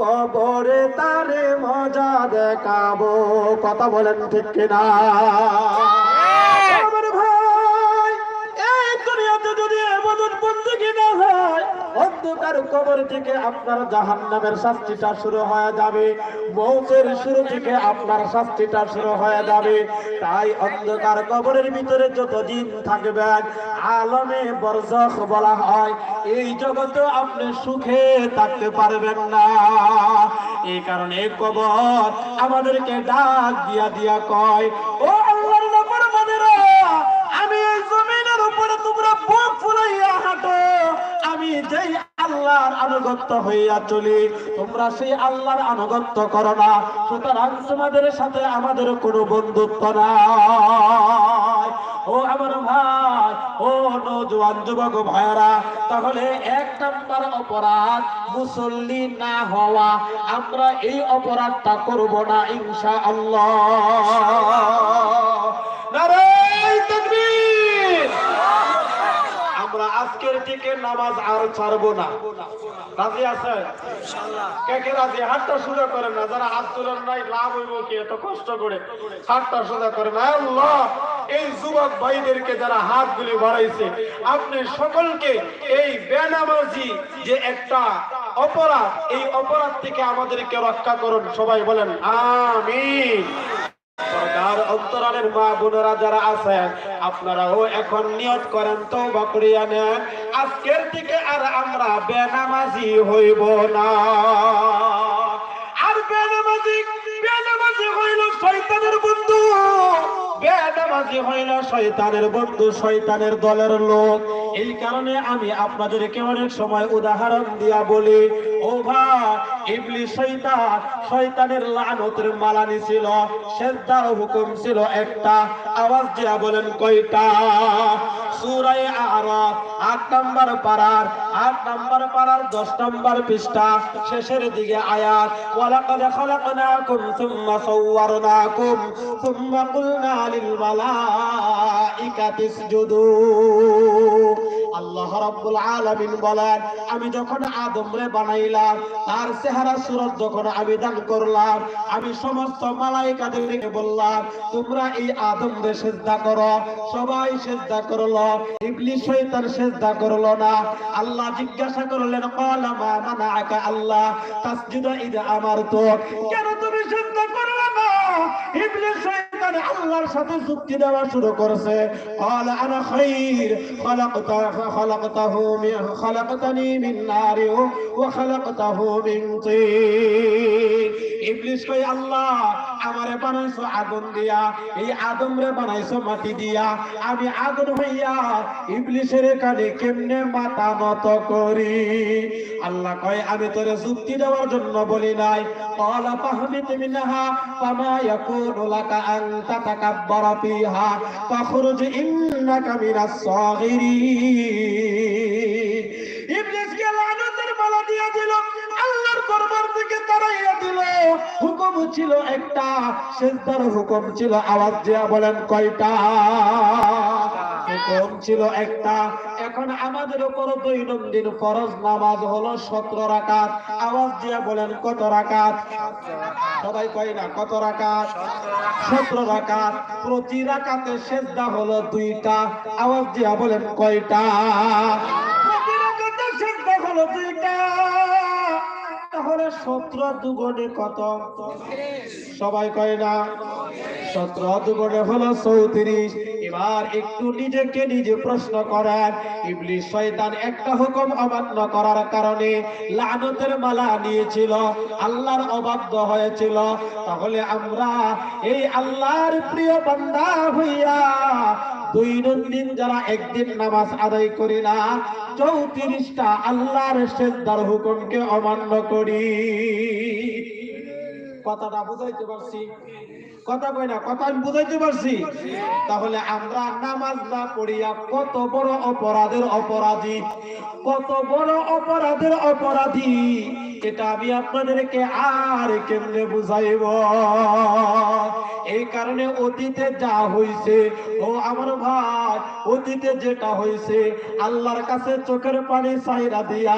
কবরে তারে মজা দেখাবো। কথা বলেন ঠিক কিনা? অন্ধকার কবর থেকে আপনার জাহান্নামের শাস্তিটা শুরু হয়ে যাবে। মৌতের শুরু থেকে আপনার শাস্তিটা শুরু হয়ে যাবে। তাই অন্ধকার কবরের ভিতরে যতদিন থাকবেন আলমে বরজখ বলা হয়, এই জগতে আপনি সুখে থাকতে পারবেন না। এই কারণে কবর আমাদেরকে ডাক দিয়া দিয়া কয়, ও আল্লাহর আমি এই জমিনের উপরে তোমরা বুক ফুলাইয়া হাঁটো। আমি যেই আল্লাহর আনুগত্য হইয়া চলি। তোমরা সেই আল্লাহর আনুগত্য করো না। সুতরাং তোমাদের সাথে আমাদের কোনো বন্ধুত্ব নাই। ও আমার ভাই, ও নজওয়ান যুবক ভাইরা তাহলে এক নাম্বার অপরাধ মুসল্লি না হওয়া। আমরা এই অপরাধটা করব না ইনশা আল্লাহ নারায় তাকবীর। আমরা আজকের থেকে নামাজ আর ছাড়বো না। রাজি আছে? কে কে রাজি? হাতটা সোজা করেন না, যারা হাত তোলেন নাই, লাভ হইব কি? এত কষ্ট করে। হাতটা সোজা করেন। এই যুবক ভাইদেরকে যারা হাত গুলি বাড়াইছে, আপনি সকলকে এই বেনামাজি যে একটা অপরাধ, এই অপরাধ থেকে আমাদেরকে রক্ষা করুন। সবাই বলেন, আমিন। সরকার অন্তরালের মা বোনেরা যারা আছেন, আপনারাও এখন নিয়ত করেন তো করিয়া নেন। আজকের থেকে আর আমরা বেনামাজি হইব না। আর বেনামাজি বেনামাজি হইল শয়তানের বন্ধু। বেনামাজি হইল শয়তানের বন্ধু, শয়তানের দলের লোক। এই কারণে আমি আপনাদেরকে অনেক সময় উদাহরণ দিয়া বলি, ও ভাই, ইবলি শয়তানের লানতের মালানি ছিল, সেজদার হুকুম ছিল একটা, আওয়াজ দিয়া বলেন কয়টা? সূরায়ে আরাফ পারার নম্বর পারার পৃষ্ঠা, শেষের দিকে আল্লাহ রাব্বুল আলামিন বলেন, আমি যখন আদমরে বানাইলাম, তার চেহারা সুরত যখন আমি দান করলাম, আমি সমস্ত মালাইকাদেরকে বললাম, তোমরা এই আদমরে সেজদা করো, সবাই সেজদা করল ইবলিস শয়তান সেজদা করল না। আল্লাহ জিজ্ঞাসা করলেন, ক্বালা মা মানাআকা আল্লাহ, তাসজুদা ইদা আমারতু কেন তুমি সেজদা করলে না? ইবলিস শয়তান আল্লাহর সাথে যুক্তি দেওয়া শুরু করেছে। মিন মিন মিন আল্লাহ আমারে বানাইছো আগুন দিয়া, এই আদমরে বানাইছো মাটি দিয়া। আমি আগুন হইয়া ইবলিশের কানে কেমনে মাথা নত করি? আল্লাহ কয়, আমি তোরে যুক্তি দেওয়ার জন্য বলি নাই। কলা ফাহমিত মিনহা, ফামা ইয়াকুনু লাকা আন তাতাকাব্বারা ফিহা, ফখরুজ ইন্নাকা মিনাস সাগিরিন। ইবলিশ কে লানত মালা দিয়া দিল ছিল একটা, সেজদার হুকুম ছিল আওয়াজ দিয়া বলেন কয়টা? হুকুম ছিল একটা। এখন আমাদের উপর দৈনন্দিন ফরজ নামাজ হলো সতেরো রাকাত। আওয়াজ দিয়া বলেন কত রাকাত? সবাই কয় না, কত রাকাত? সতেরো রাকাত। প্রতি রাকাতে সেজদা হলো দুইটা। আওয়াজ দিয়া বলেন কয়টা? প্রতি রাকাতে সেজদা হলো দুইটা। সতেরো দুগুণে কত? সবাই কয় না? হলো এবার একটু নিজেকে নিজে প্রশ্ন একটা হুকুম অমান্য করার কারণে লানতের মালা নিয়েছিল, আল্লাহর হয়েছিল। তাহলে আমরা এই আল্লাহর প্রিয় বান্দা হইয়া দৈনন্দিন যারা একদিন নামাজ আদায় করি না, চৌত্রিশটা আল্লাহর সেজদার হুকুমকে অমান্য করি। কথাটা বুঝাইতে পারছি। কথা কই না? কথা আমি বুঝাইতে পারছি? তাহলে আমরা নামাজ না পড়িয়া কত বড় অপরাধের অপরাধী? কত বড় অপরাধের অপরাধী? এটা আমি আপনাদেরকে আর কেমনে বুঝাইব? এই কারণে অতীতে যা হইছে, ও আমার ভাই অতীতে যেটা হয়েছে, আল্লাহর কাছে চোখের পানি সাইরা দিয়া,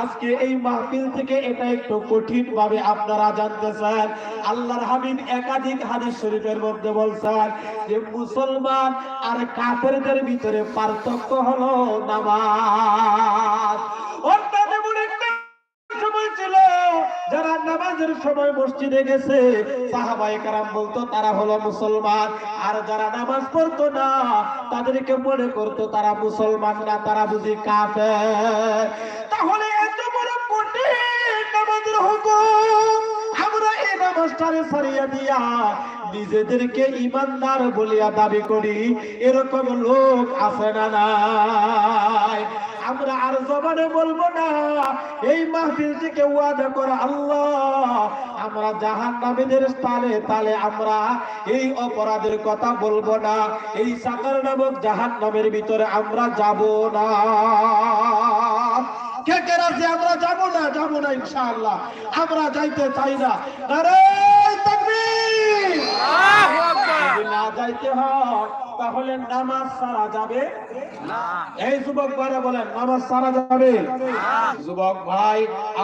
আজকে এই মাহফিল থেকে এটা একটু কঠিন ভাবে আপনারা জানতে চান। আল্লাহর হামিদ একাধিক হাদিস শরীফের মধ্যে বলছেন যে, মুসলমান আর কাফেরদের ভিতরে পার্থক্য হলো নামাজ। নামাজের সময় মসজিদে গেছে। সাহাবাই কারাম বলতো, তারা হলো মুসলমান। আর যারা নামাজ পড়তো না, তাদেরকে মনে করতো তারা মুসলমান না, তারা বুঝি কাফের। তাহলে এত বড় কঠিন নামাজের হুকুম, আমরা এই নামাজটারে সারিয়ে দিয়া নিজেদেরকে ইমানদার বলিয়া দাবি করি, এরকম লোক আছে না নাই। আমরা আর জবানে বলব না, এই মাহফিল থেকে ওয়াদা করে আল্লাহ। আমরা জাহান নামীদের তালে তালে আমরা এই অপরাধের কথা বলব না, এই সাকার নামক জাহান নামের ভিতরে আমরা যাব না। কে কে রাজি? আমরা যাব না? যাব না ইনশাআল্লাহ। আমরা যাইতে চাই না। আরে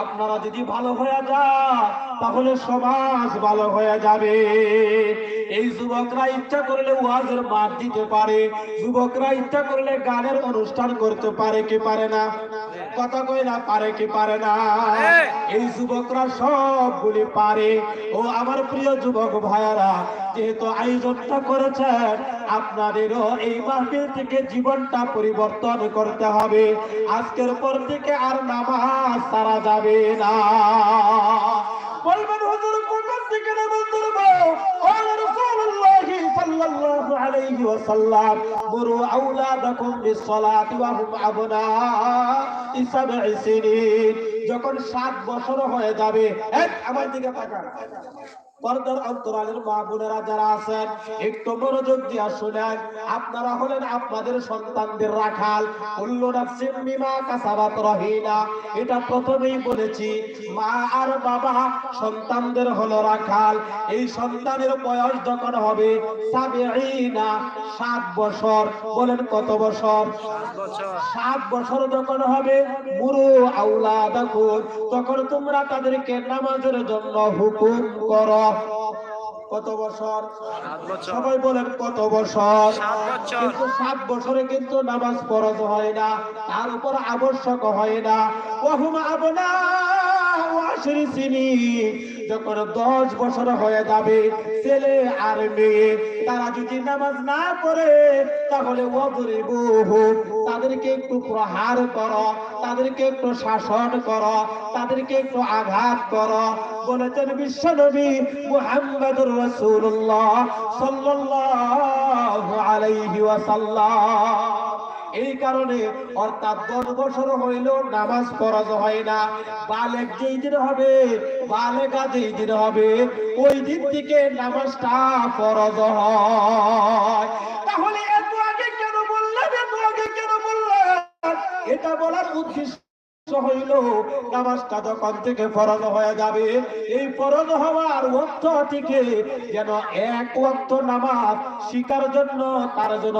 আপনারা যদি ভালো হয়ে তাহলে সমাজ ভালো হয়ে যাবে। এই যুবকরা ইচ্ছা করলে ওয়াজের মাঠ দিতে পারে। যুবকরা ইচ্ছা করলে গানের অনুষ্ঠান করতে পারে, কি পারে না? কথা কই না পারে কি পারে না? এই যুবকরা সবগুলি পারে। ও আমার প্রিয় যুবক ভাইয়ারা যেহেতু আয়োজনটা করেছেন আপনাদেরও এই মাহফিল থেকে জীবনটা পরিবর্তন করতে হবে। আজকের পর থেকে আর নামাজ সারা যাবে না। বলবেন হুজুর কোন থেকে নামাজ ধরবো? সাল্লাল্লাহু আলাইহি ওয়াসাল্লাম মুরু আওলাদাকুম বিসসালাতি ওয়া হুম আবনা সাব'i সিনিন। যখন সাত বছর হয়ে যাবে, এক আমার দিকে তাকান। পর্দার অন্তরালের মা বোনেরা যারা আছেন একটু মনোযোগ দিয়া শুনেন। আপনারা হলেন আপনাদের সন্তানদের রাখাল। কুল্লু নাফসিন বিমা কাসাবাত রহিনা এটা প্রথমেই বলেছি মা আর বাবা সন্তানদের হলো রাখাল। এই সন্তানের বয়স যখন হবে সাবিঈনা সাত বছর। বলেন কত বছর। সাত বছর যখন হবে মুরু আউলাদাকুম। তখন তোমরা তাদেরকে নামাজের জন্য হুকুম করো। কত বছর? সবাই বলেন কত বছর। কিন্তু সাত বছরে কিন্তু নামাজ ফরজ হয় না তার উপর আবশ্যক হয় না। ওহুম আবনা যখন দশ বছর হয়ে যাবে, ছেলে আর মেয়ে, তারা যদি নামাজ না করে তাহলে তাদেরকে একটু প্রহার করো, তাদেরকে একটু শাসন করো, তাদেরকে একটু আঘাত করো। বলেছেন বিশ্বনবী মুহাম্মদুর রাসূলুল্লাহ সাল্লাল্লাহু আলাইহি ওয়াসাল্লাম। এই কারণে অর্থাৎ দশ বছর হইল নামাজ ফরজ হয় না। বালেক যেই দিন হবে, বালেকা যেই দিন হবে, ওই দিন থেকে নামাজটা ফরজ হয়। তাহলে এত আগে কেন বললেন, এত আগে কেন বললেন? এটা বলার উদ্দেশ্য অর্থ যেন এক ওয়াক্ত নামাজ শিকার জন্য, তার জন্য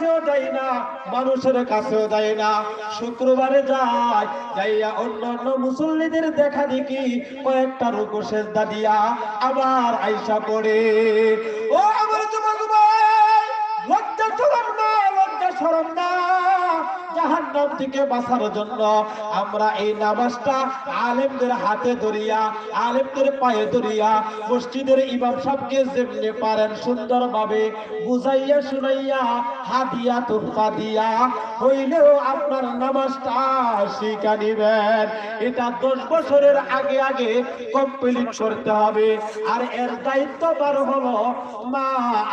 কাছেও যাই না, মানুষের কাছেও যাই না। শুক্রবারে যায়, যাইয়া অন্য অন্য মুসল্লিদের দেখা দেখি, কয়েকটা রুকু সেজদা দিয়া আবার আইসা পড়ে। ও আমার তোমার লজ্জা চলার না, লজ্জা সরম না। জাহান্নাম থেকে বাঁচার জন্য আমরা এই নামাজটা আলেমদের হাতে ধরিয়া, আলেমদের পায়ে ধরিয়া মসজিদের ইমাম সাহেবকে যেমনি পারেন সুন্দরভাবে বুঝাইয়া শুনাইয়া হাদিয়া তোফা দিয়া, হইলেও আপনার নামাজটা শিখা নিবেন। এটা দশ বছরের আগে আগে কমপ্লিট করতে হবে। আর এর দায়িত্ব তার হলো? মা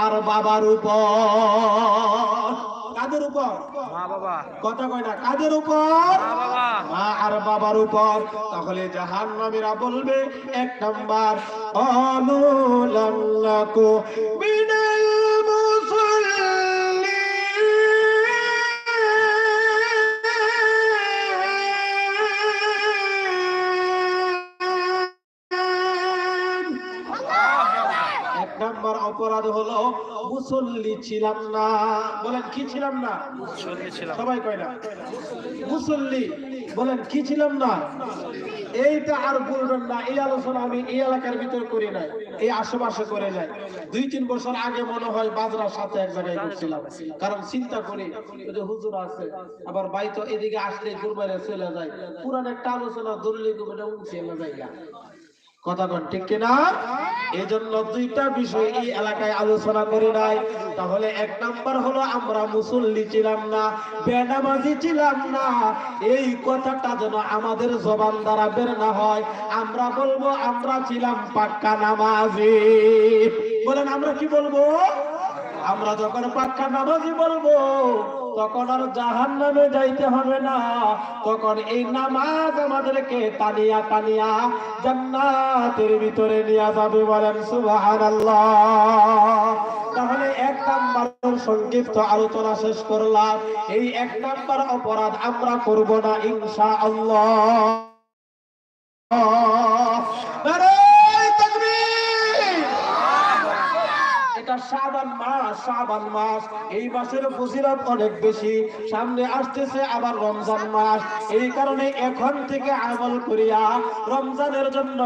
আর বাবার উপর। কাদের উপর? কথা কয় না কাদের উপর? মা আর বাবার উপর। তাহলে জাহান নামীরা বলবে এক নাম্বার অনুলঙ্গকু মিনাল নাম্বার অপরাধ হলো মুসল্লি ছিলাম না। বলেন কি ছিলাম না? সবাই কয় না। মুসল্লি বলেন কি ছিলাম না? এইটা আর বলবেন না এই আলোচনা আমি এই এলাকার ভিতর করি নাই এই আশেপাশে করে নাই। দুই তিন বছর আগে মনে হয় বাজরার সাথে এক জায়গায় করছিলাম কারণ চিন্তা করি ওই যে হুজুর আছে আবার বাই তো এদিকে আসলে গুরবারে চলে যায়। পুরান একটা আলোচনা দলিলগুলো উঠছে না জায়গা কথা কন ঠিক কিনা? এই জন্য দুইটা বিষয় এই এলাকায় আলোচনা করি নাই। তাহলে এক নাম্বার হলো, আমরা মুসল্লি ছিলাম না, বেনামাজি ছিলাম না। এই কথাটা যেন আমাদের জবান দ্বারা বের না হয়। আমরা বলব, আমরা ছিলাম পাক্কা নামাজি। বলেন, আমরা কি বলব? আমরা যখন পাক্কা নামাজি বলব, তখন আর জাহান নামে যাইতে হবে না। তখন এই নামাজ আমাদেরকে টানিয়া টানিয়া জান্নাতের ভিতরে নিয়ে যাবে বলেন, সুবহানাল্লাহ। তাহলে এক নাম্বার সংক্ষিপ্ত আলোচনা শেষ করলাম। এই এক নাম্বার অপরাধ আমরা করব না ইনশা এটা শ্রাবণ মাস শ্রাবণ মাস। এই মাসের ফজিলত অনেক বেশি। সামনে আসতেছে আবার রমজান মাস। এই কারণে এখন থেকে আমল করিয়া রমজানের জন্য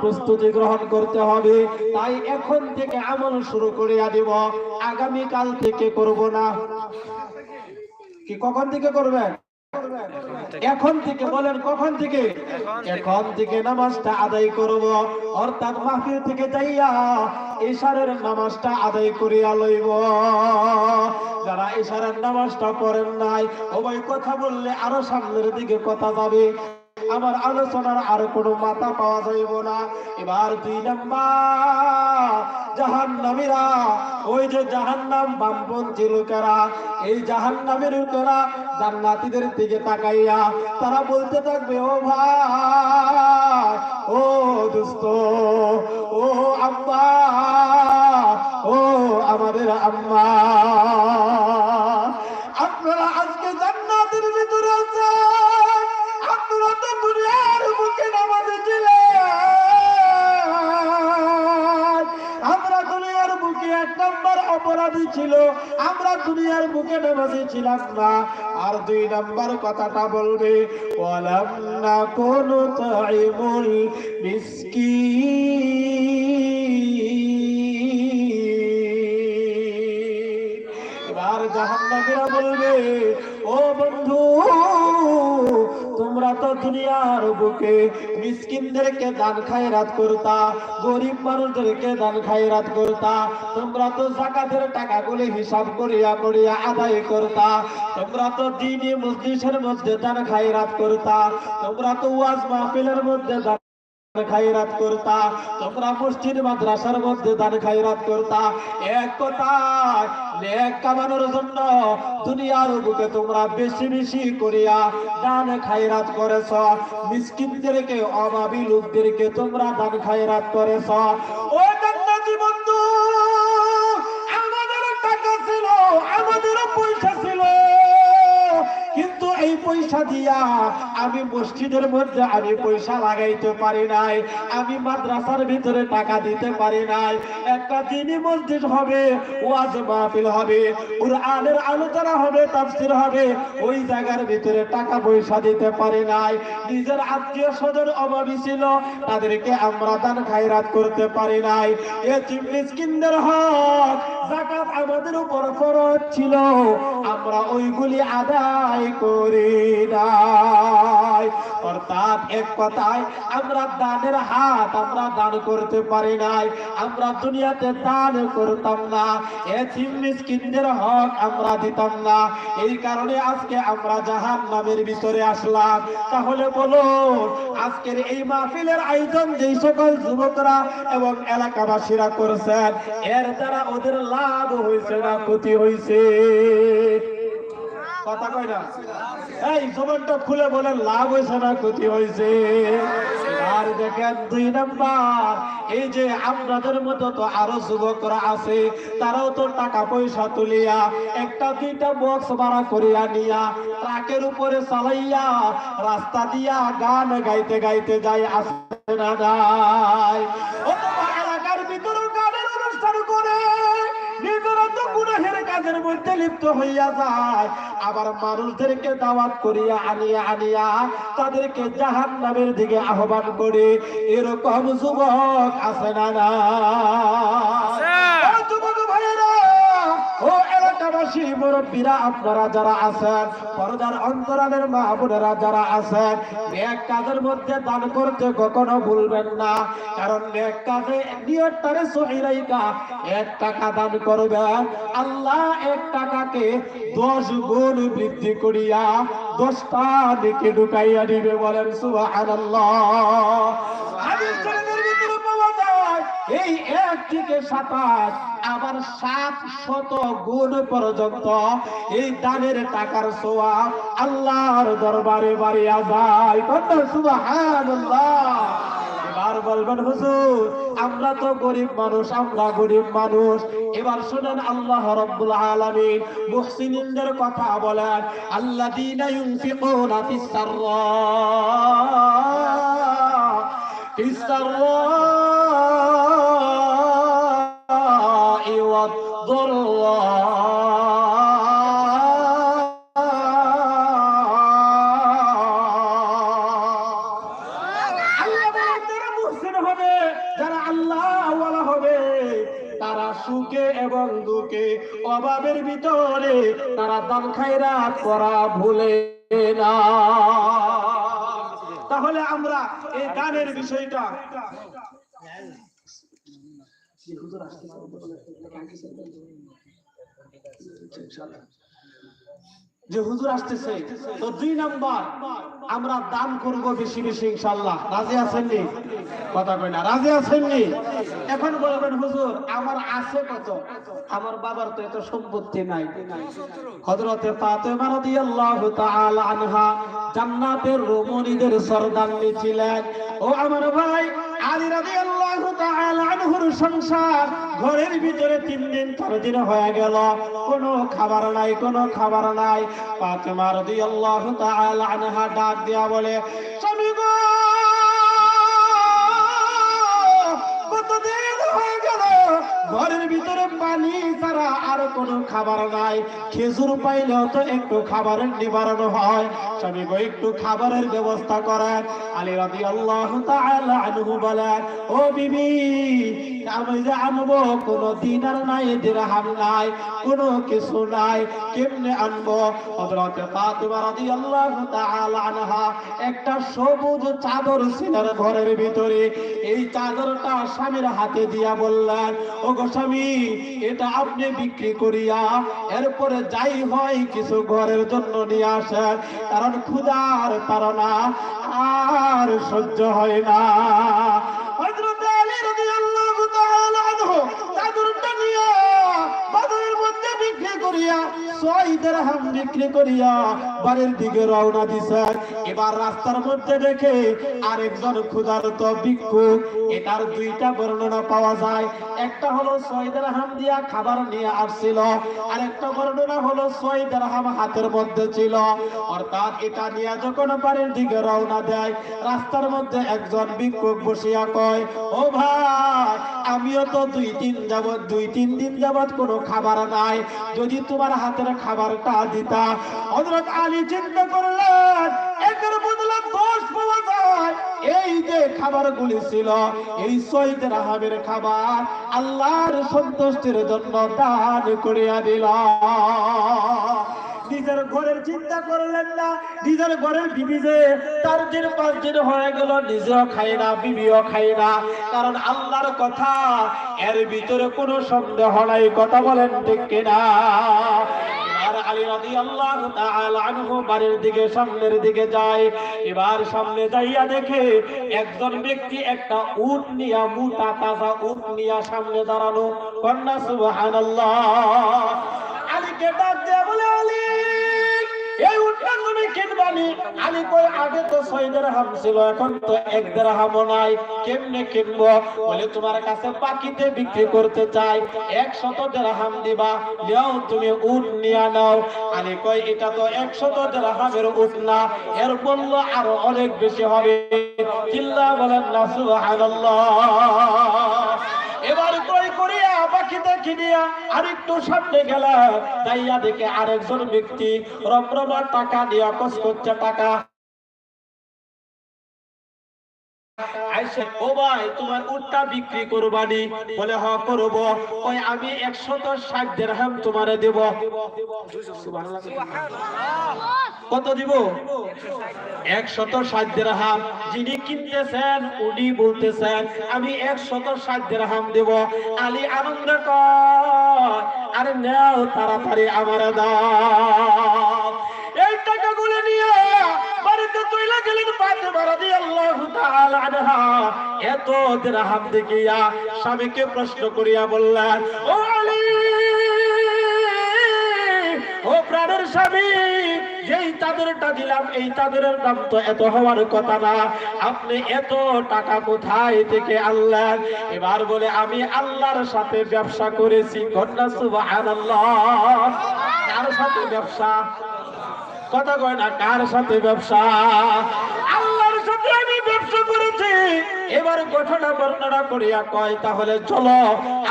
প্রস্তুতি গ্রহণ করতে হবে। তাই এখন থেকে আমল শুরু করিয়া দিব। আগামী কাল থেকে করব না। কি, কখন থেকে করবেন? এখন থেকে বলেন কখন থেকে? এখন থেকে। নামাজটা আদায় করব। অর্থাৎ মাহফিল থেকে যাইয়া ইশারের নামাজটা আদায় করিয়া লইব। যারা ইশারের নামাজটা পড়েন নাই ওই কথা বললে আরও সামনের দিকে কথা যাবে। আমার আলোচনার আর কোনো মাথা পাওয়া যাইব না। এবার দুই নাম্বার জাহান ওই যে জাহান নাম বামপন্থী লোকেরা, এই জাহান নামের লোকেরা জান্নাতীদের দিকে তাকাইয়া তারা বলতে থাকবে, ও ভাই, ও দোস্ত, ও আব্বা ও আমাদের আম্মা ছিল, আমরা দুনিয়ার বুকে নামাজে ছিলাম না। আর দুই নাম্বার কথাটা বলবে, ওয়ালাম না কোন তাইমুল মিসকিন। বুকে মিসকিনদেরকে দান খায়রাত করতা, গরিব মানুষদেরকে দান খায়রাত করতা, তোমরা তো জাকাতের টাকাগুলি হিসাব করিয়া করিয়া আদায় করতা, তোমরা তো দিনে মসজিদের মধ্যে দান খায়রাত করতা, তোমরা তো ওয়াজ মাহফিলের মধ্যে দান খাইরাত করতা, তোমরা মসজিদ, মাদ্রাসার মধ্যে দান খাইরাত করতা। এক কথায়, নেক কামানোর জন্য দুনিয়ার বুকে তোমরা বেশি বেশি করিয়া দান খাইরাত করেছ। মিসকিনদেরকে, অভাবী লোকদেরকে তোমরা দান খাইরাত করেছ। ও এই পয়সা দিয়া আমি মসজিদের মধ্যে আমি পয়সা লাগাইতে পারি নাই, আমি মাদ্রাসার ভিতরে টাকা দিতে পারি নাই। একটা দিনই মসজিদ হবে, ওয়াজ মাহফিল হবে, কোরআনের আলোচনা হবে, তাফসীর হবে, ওই জায়গার ভিতরে টাকা পয়সা দিতে পারি নাই। নিজের আত্মীয় স্বজন অভাবী ছিল, তাদেরকে আমরা দান খায়রাত করতে পারি নাই। এতিম মিসকিনদের হক যাকাত আমাদের উপর ফরজ ছিল। আমরা ওইগুলি আদায় করি নাই। অর্থাৎ এক কথায়, আমরা দানের হাত আমরা দান করতে পারি নাই। আমরা দুনিয়াতে দান করতাম না। হক আমরা দিতাম না। এই কারণে আজকে আমরা জাহান নামের ভিতরে আসলাম। তাহলে বলো, আজকের এই মাহফিলের আয়োজন যেই সকল যুবকরা এবং এলাকাবাসীরা করছেন, এর দ্বারা ওদের লাভ হয়েছে না ক্ষতি হয়েছে? কথা কয় না। এই জবানটা খুলে বলেন, লাভ হয়েছে না ক্ষতি হয়েছে? আর দেখেন দুই নাম্বার, এই যে আপনাদের মতো তো আরও যুবকরা আছে, তারাও তো টাকা পয়সা তুলিয়া একটা দুইটা বক্স ভাড়া করিয়া নিয়া ট্রাকের উপরে চালাইয়া রাস্তা দিয়া গান গাইতে গাইতে যায়, আসে না যায়। কাজের মধ্যে লিপ্ত হইয়া যায়। আবার মানুষদেরকে দাওয়াত করিয়া আনিয়া আনিয়া তাদেরকে জাহান নামের দিকে আহ্বান করে। এরকম যুবক আছে না না এলাকাবাসী মুরব্বীরা আপনারা যারা আছেন, পর্দার অন্তরালের মা বোনেরা যারা আছেন এক কাজের মধ্যে দান করতে কখনো ভুলবেন না। কারণ এক কাজে নিয়তটারে সহি রাইকা এক টাকা দান করবেন, আল্লাহ এক টাকাকে দশ গুণ বৃদ্ধি করিয়া দশটা দিকে ঢুকাইয়া দিবে বলেন, সুবহানাল্লাহ। এই এক থেকে সাতাশ, আবার সাত শত গুণ পর্যন্ত এই দানের টাকার সোয়াব আল্লাহর দরবারে বাড়িয়া যায়। এবার বলবেন, হুজুর, আমরা তো গরিব মানুষ, আমরা গরিব মানুষ। এবার শুনেন, আল্লাহ রাব্বুল আলামিন মুহসিনিনদের কথা বলেন, আল্লাযীনা ইউনফিকুনা ফিস সাররা ফিস সাররা সুখে এবং দুঃখে অভাবের ভিতরে তারা দান খায়রাত করা ভুলে না। তাহলে আমরা এই গানের বিষয়টা যে হুজুর আসতেছে, তো দুই নাম্বার আমরা দান করব বেশি বেশি ইনশাআল্লাহ। রাজি আছেননি? কথা কই না, রাজি আছেননি? এখন বলবেন, হুজুর, আমার আছে কত? আমার বাবার তো এত সম্পত্তি নাই। হযরতে ফাতেমা রাদিয়াল্লাহু তাআলা আনহা জান্নাতের রমণীদের সরদারনি ছিলেন ও আমার ভাই আলী রাদিয়াল্লাহু তাআলা আনহুর সংসার, ঘরের ভিতরে তিন দিন চার দিন হয়ে গেল। কোনো খাবার নাই, কোনো খাবার নাই। ফাতেমা রাদিয়াল্লাহু তাআলা আনহা ডাক দিয়া বলে ঘরের ভিতরে পানি ছাড়া আর কোনো খাবার নাই। খেজুর পাইলেও তো একটু খাবারের নিবারণ হয়। স্বামী গো, একটু খাবারের ব্যবস্থা করেন। আলী রাদি আল্লাহ আনহু বলেন, ও বিবি, আমি আনব দিনার নাই, দিরহাম নাই কিছু নাই, কেমনে আনব? হযরতে ফাতিমা রাদিয়াল্লাহু তাআলা আনহা একটা সবুজ চাদর ছিলেন ঘরের ভিতরে, এই চাদরটা স্বামীর হাতে দিয়া বললেন ও গো স্বামী, এটা আপনি বিক্রি করিয়া এরপরে যাই হয় কিছু ঘরের জন্য নিয়ে আসেন, কারণ ক্ষুধার তারা আর সহ্য হয় না। করিয়া ছয় দিরহাম বিক্রি করিয়া বাড়ির দিকে রওনা দিছেন এবার রাস্তার মধ্যে দেখে আরেকজন ক্ষুধার্ত ভিক্ষুক এটার দুইটা বর্ণনা পাওয়া যায়। একটা হলো সৈদের হাম দিয়া খাবার নিয়ে আসছিল আর একটা বর্ণনা হলো সৈদের হাম হাতের মধ্যে ছিল। অর্থাৎ এটা নিয়ে যখন বাড়ির দিকে রওনা দেয়, রাস্তার মধ্যে একজন ভিক্ষুক বসিয়া কয়, ও ভাই, আমিও তো দুই তিন যাবত দুই তিন দিন যাবত কোনো খাবার নাই। যদি তোমার হাতের খাবারটা দিতা হজরত আলী চিন্তা করলেন একের বদলে দোষ পাওয়া যায়। এই যে খাবার গুলি ছিল, এই সৈদের হাবের খাবার আল্লাহর সন্তুষ্টির জন্য দান করিয়া দিলাম নিজের ঘরের চিন্তা করলেন না, নিজের ঘরের বিবি যে তার দিন পাঁচ দিন হয়ে গেল, নিজেও খাই না, বিবিও খাই না। কারণ আল্লাহর কথা, এর ভিতরে কোনো সন্দেহ নাই, কথা বলেন ঠিক কিনা? এবার আলী রাদিয়াল্লাহু তাআলা আনহু বাড়ির দিকে, সামনের দিকে যায়। এবার সামনে যাইয়া দেখে একজন ব্যক্তি একটা উট নিয়া, মোটা তাজা উট নিয়া সামনে দাঁড়ানো। কন্যা সুবহানাল্লাহ। আলীকে ডাক বলে, আলী, এই কিনবানি আলী কই আগে তো ছয় হাম ছিল, এখন তো এক নাই। কেমনে কিনবো? বলে, তোমার কাছে বাকিতে বিক্রি করতে চাই, একশত হাম দিবা নাও তুমি উট নিয়া নাও। আলী কই এটা তো একশত হামের উট না, এর মূল্য আরও অনেক বেশি হবে। চিল্লা বলেন, না, সুবহানাল্লাহ। আরেকজন ব্যক্তি টাকা নিয়ে কষ্ট করছে টাকা বিক্রি করব। ওই আমি একশত ষাট তোমারে দেব। যিনি কিনতেছেন, উনি বলতেছেন, আমি একশত ষাট দেড়হাম দেব। আলী আনন্দ কর আরে নেও তাড়াতাড়ি আমার দাও এই টাকাগুলো নিয়ে বাড়িতে তৈলা গেলেন এত দেখিয়া স্বামীকে প্রশ্ন করিয়া বললেন, ও ও প্রাণের স্বামী, যেই চাদরটা দিলাম, এই চাদরের দাম তো এত হওয়ার কথা না। আপনি এত টাকা কোথায় থেকে আনলেন? এবার বলে, আমি আল্লাহর সাথে ব্যবসা করেছি সুবহানাল্লাহ। কার সাথে ব্যবসা? কথা কয় না, কার সাথে ব্যবসা? ব্যবসা করেছি। এবার ঘটনা বর্ণনা করিয়া কয়, তাহলে চলো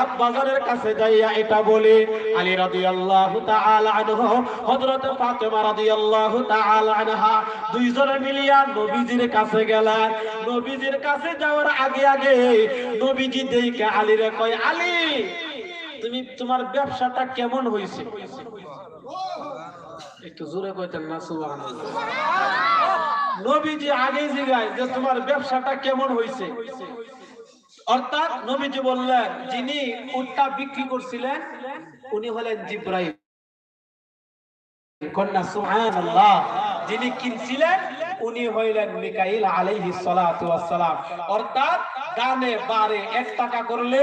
আব্বাজারের কাছে যাইয়া এটা বলি। আলী রাদিয়াল্লাহু তাআলা আনহু, হযরত ফাতেমা রাদিয়াল্লাহু তাআলা আনহা দুইজনে মিলিয়া নবীজির কাছে গেলেন। নবীজির কাছে যাওয়ার আগে আগে নবীজি দেইকে আলীরে কয়, আলী, তুমি তোমার ব্যবসাটা কেমন হইছে? একটু জোরে কইতেন না, সুবহানাল্লাহ। নবীজি আগে জিগায় যে তোমার ব্যবসাটা কেমন হইছে। অর্থাৎ নবীজি বললেন, যিনি উটটা বিক্রি করছিলেন, উনি হলেন ওয়াস অর্থাৎ বারে টাকা করলে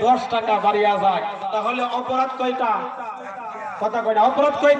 দশ টাকা বাড়িয়া যায়। তাহলে অপরাধ কথা অপরাধ কয়টা?